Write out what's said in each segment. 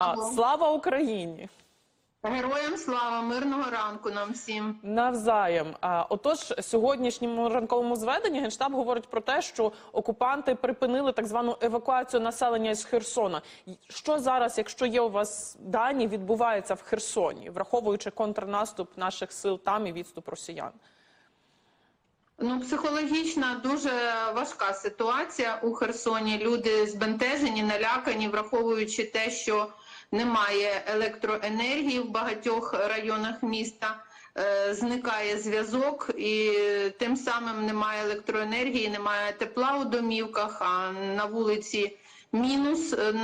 А, Слава Україні! Героям слава, мирного ранку нам всім. Навзаєм. Отож, сьогоднішньому ранковому зведенні Генштаб говорить про те, що окупанти припинили так звану евакуацію населення з Херсона. Що зараз, якщо є у вас дані, відбувається в Херсоні, враховуючи контрнаступ наших сил там і відступ росіян? Ну, психологічна дуже важка ситуація у Херсоні. Люди збентежені, налякані, враховуючи те, що немає електроенергії в багатьох районах міста. е, Зникає зв'язок, і тим самим немає електроенергії, немає тепла у домівках. А на вулиці мінус е,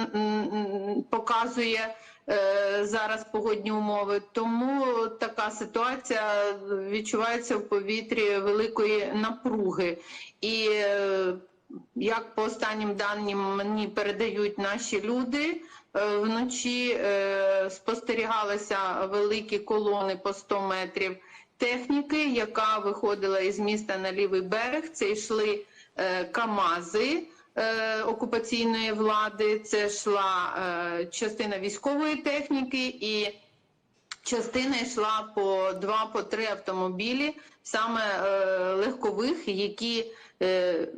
показує е, зараз погодні умови. Тому така ситуація відчувається в повітрі великої напруги. І як по останнім даним мені передають наші люди, вночі е, спостерігалися великі колони по 100 метрів техніки, яка виходила із міста на лівий берег. Це йшли е, КАМАЗи е, окупаційної влади, це йшла е, частина військової техніки і частина йшла по два, по три автомобілі, саме е, легкових, які е,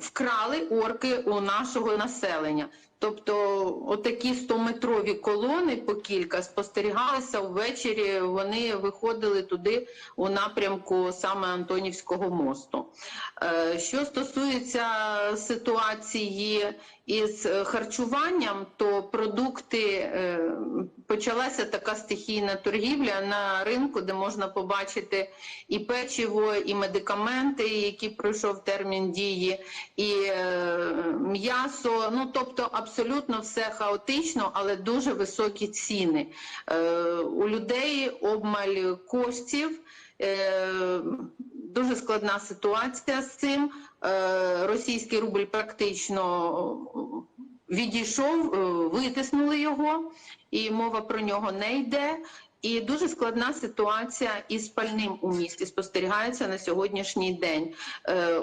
вкрали орки у нашого населення. Тобто, отакі 100-метрові колони по кілька спостерігалися ввечері. Вони виходили туди у напрямку саме Антонівського мосту. Е, Що стосується ситуації із харчуванням, то продукти е, почалася така стихійна торгівля на ринку, де можна побачити і печиво, і медикаменти, які пройшов термін дії, і е, м'ясо. Ну тобто абсолютно все хаотично, але дуже високі ціни. Е, У людей обмаль коштів. Е, Дуже складна ситуація з цим. Е, Російський рубль практично відійшов, витиснули його, і мова про нього не йде. І дуже складна ситуація із пальним у місті спостерігається на сьогоднішній день.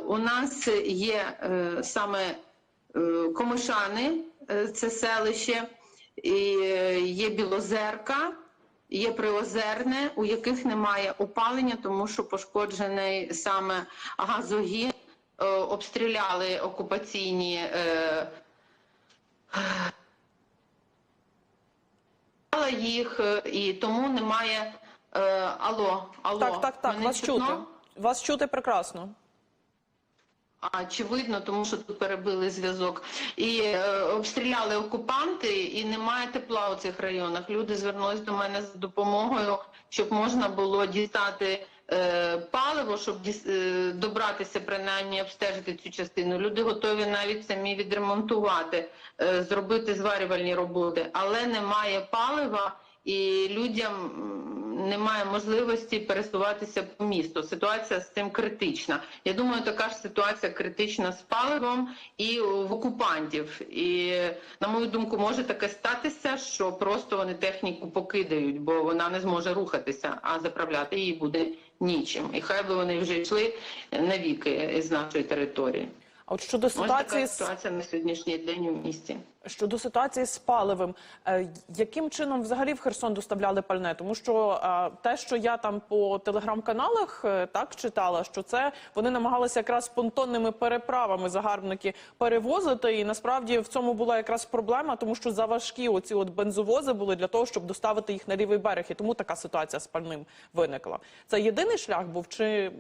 У нас є саме Комишани, це селище, і е, є Білозерка. Є приозерне, у яких немає опалення, тому що пошкоджений саме газогін, е, обстріляли окупаційні е, е, їх, е, і тому немає. Е, алло, алло, Так, так, так. мене Вас чутно? чути. Вас чути прекрасно. А чи видно, тому що тут перебили зв'язок і е, обстріляли окупанти, і немає тепла у цих районах. Люди звернулись до мене з допомогою, щоб можна було дістати е, паливо, щоб діс- е, добратися, принаймні обстежити цю частину. Люди готові навіть самі відремонтувати, е, зробити зварювальні роботи, але немає палива. І людям немає можливості пересуватися по місту. Ситуація з цим критична. Я думаю, така ж ситуація критична з паливом і в окупантів. І на мою думку, може таке статися, що просто вони техніку покидають, бо вона не зможе рухатися, а заправляти її буде нічим. І хай би вони вже йшли навіки з нашої території. А от щодо Ось ситуації така ситуація на сьогоднішній день у місті. Щодо ситуації з паливом, е, яким чином взагалі в Херсон доставляли пальне? Тому що е, те, що я там по телеграм-каналах е, так читала, що це вони намагалися якраз понтонними переправами загарбники перевозити, і насправді в цьому була якраз проблема, тому що заважкі оці от бензовози були для того, щоб доставити їх на лівий берег, і тому така ситуація з пальним виникла. Це єдиний шлях був чи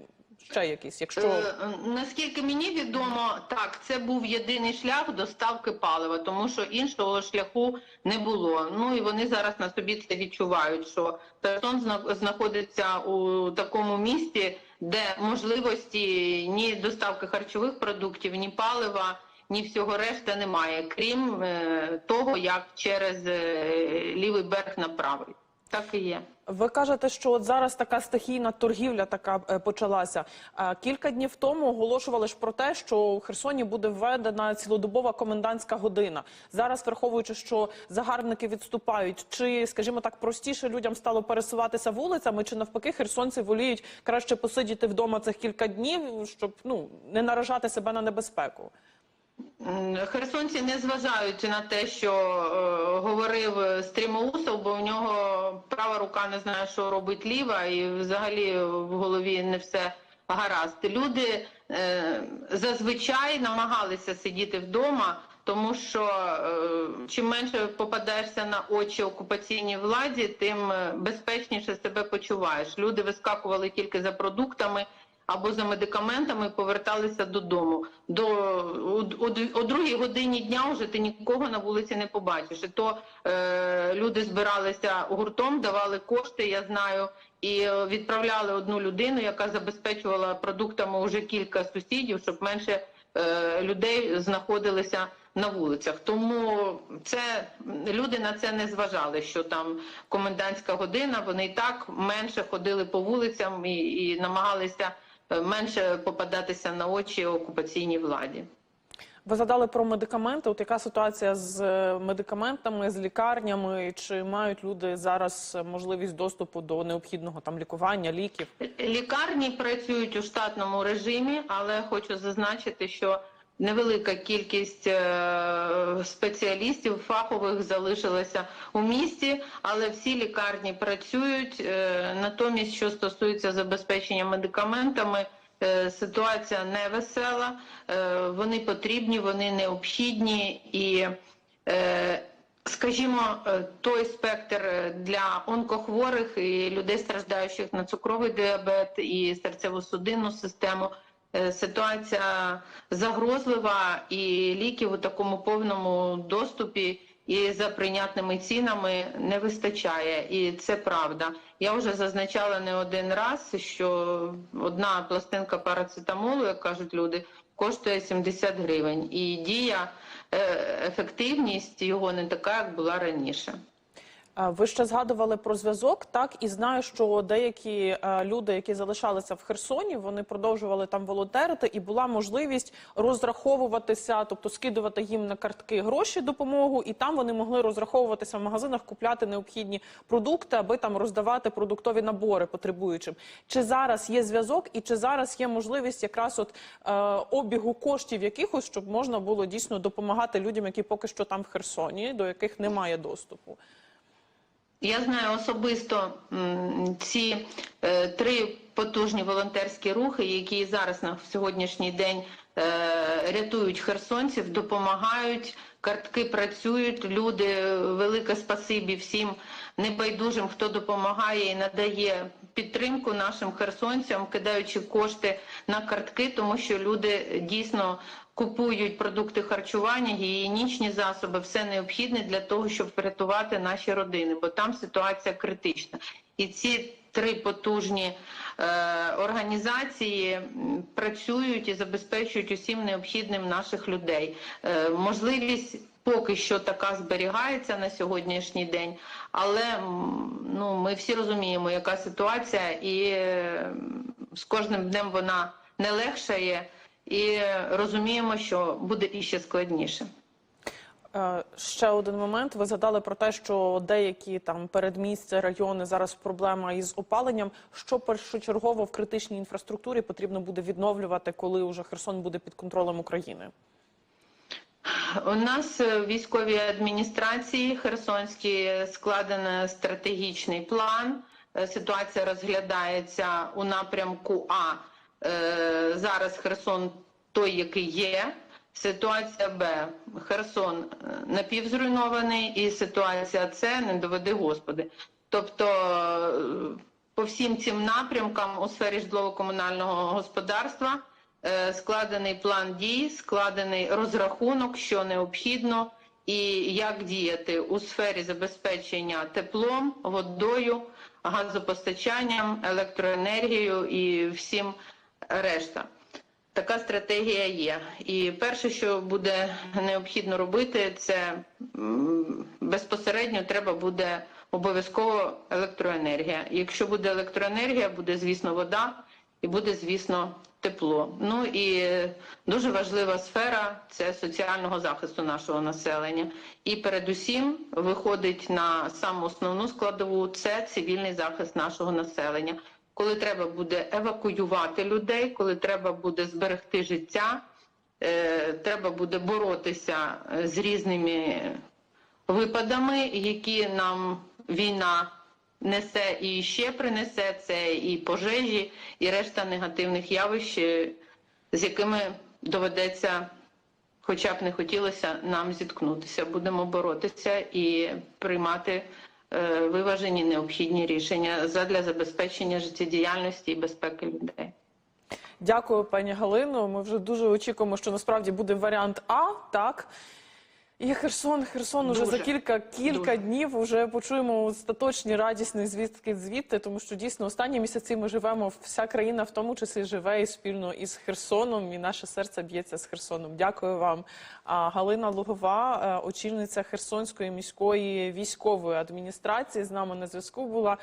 ще якийсь? Якщо Е, Наскільки мені відомо, так це був єдиний шлях доставки палива, тому що іншого шляху не було. Ну і вони зараз на собі це відчувають, що Херсон знаходиться у такому місті, де можливості ні доставки харчових продуктів, ні палива, ні всього решта немає, крім е, того, як через е, лівий берег на правий. Так і є. Ви кажете, що от зараз така стихійна торгівля така е, почалася. Е, Кілька днів тому оголошували ж про те, що у Херсоні буде введена цілодобова комендантська година. Зараз, враховуючи, що загарбники відступають, чи, скажімо так, простіше людям стало пересуватися вулицями, чи навпаки, херсонці воліють краще посидіти вдома цих кілька днів, щоб ну не наражати себе на небезпеку. Херсонці не зважають на те, що е, говорив Стрімоусов, бо в нього права рука не знає, що робить ліва, і взагалі в голові не все гаразд. Люди е, зазвичай намагалися сидіти вдома, тому що е, чим менше попадаєшся на очі окупаційній владі, тим е, безпечніше себе почуваєш. Люди вискакували тільки за продуктами або за медикаментами, поверталися додому. До у, у, о другій годині дня вже ти нікого на вулиці не побачиш. І то е, люди збиралися гуртом, давали кошти, я знаю, і е, відправляли одну людину, яка забезпечувала продуктами уже кілька сусідів, щоб менше е, людей знаходилися на вулицях. Тому це люди на це не зважали, що там комендантська година. Вони і так менше ходили по вулицям і, і намагалися менше попадатися на очі окупаційній владі. Ви задали про медикаменти. От яка ситуація з е, медикаментами, з лікарнями? Чи мають люди зараз можливість доступу до необхідного там лікування, ліків? Лікарні працюють у штатному режимі, але хочу зазначити, що невелика кількість е, спеціалістів фахових залишилася у місті, але всі лікарні працюють. Е, Натомість, що стосується забезпечення медикаментами, е, ситуація не весела. Вони потрібні, вони необхідні і. Скажімо, той спектр для онкохворих і людей, страждаючих на цукровий діабет і серцево-судинну систему. Е, Ситуація загрозлива, і ліків у такому повному доступі і за прийнятними цінами не вистачає, і це правда. Я вже зазначала не один раз, що одна пластинка парацетамолу, як кажуть люди, коштує 70 гривень, і дія е, ефективність його не така, як була раніше. Ви ще згадували про зв'язок, так і знаю, що деякі е, люди, які залишалися в Херсоні, вони продовжували там волонтерити, і була можливість розраховуватися, тобто скидувати їм на картки гроші допомогу, і там вони могли розраховуватися в магазинах, купляти необхідні продукти, аби там роздавати продуктові набори потребуючим. Чи зараз є зв'язок, і чи зараз є можливість якраз от е, обігу коштів якихось, щоб можна було дійсно допомагати людям, які поки що там в Херсоні, до яких немає доступу? Я знаю особисто ці е, три потужні волонтерські рухи, які зараз на сьогоднішній день е, рятують херсонців, допомагають, картки працюють. Люди велике спасибі всім небайдужим, хто допомагає і надає підтримку нашим херсонцям, кидаючи кошти на картки, тому що люди дійсно купують продукти харчування, гігієнічні засоби, все необхідне для того, щоб врятувати наші родини, бо там ситуація критична. І ці три потужні е, організації працюють і забезпечують усім необхідним наших людей. Е, можливість поки що така зберігається на сьогоднішній день, але ну, ми всі розуміємо, яка ситуація, і е, з кожним днем вона не легшає, і розуміємо, що буде іще складніше. Е, Ще один момент. Ви згадали про те, що деякі там передмістя, райони зараз проблема із опаленням. Що першочергово в критичній інфраструктурі потрібно буде відновлювати, коли вже Херсон буде під контролем України? У нас в військовій адміністрації Херсонській складений стратегічний план. Е, Ситуація розглядається у напрямку А. Е, Зараз Херсон той, який є. Ситуація Б. Херсон е, напівзруйнований, і ситуація С не доведи Господи. Тобто е, по всім цим напрямкам у сфері житлово-комунального господарства складений план дій, складений розрахунок, що необхідно, і як діяти у сфері забезпечення теплом, водою, газопостачанням, електроенергією і всім решта. Така стратегія є. І перше, що буде необхідно робити, це безпосередньо треба буде обов'язково електроенергія. Якщо буде електроенергія, буде, звісно, вода і буде, звісно, тепло. Ну і дуже важлива сфера це соціального захисту нашого населення. І передусім виходить на саму основну складову це цивільний захист нашого населення коли треба буде евакуювати людей, коли треба буде зберегти життя, е, треба буде боротися е, з різними випадами, які нам війна несе і ще принесе це і пожежі, і решта негативних явищ, е, з якими доведеться, хоча б не хотілося нам зіткнутися. Будемо боротися і приймати виважені необхідні рішення задля забезпечення життєдіяльності і безпеки людей. Дякую, пані Галино. Ми вже дуже очікуємо, що насправді буде варіант А, так. І Херсон, Херсон уже за кілька кілька Дуже. днів вже почуємо остаточні радісні звістки звідти, тому що дійсно останні місяці ми живемо. Вся країна, в тому числі, живе і спільно із Херсоном, і наше серце б'ється з Херсоном. Дякую вам. А Галина Лугова, е, очільниця Херсонської міської військової адміністрації, з нами на зв'язку була.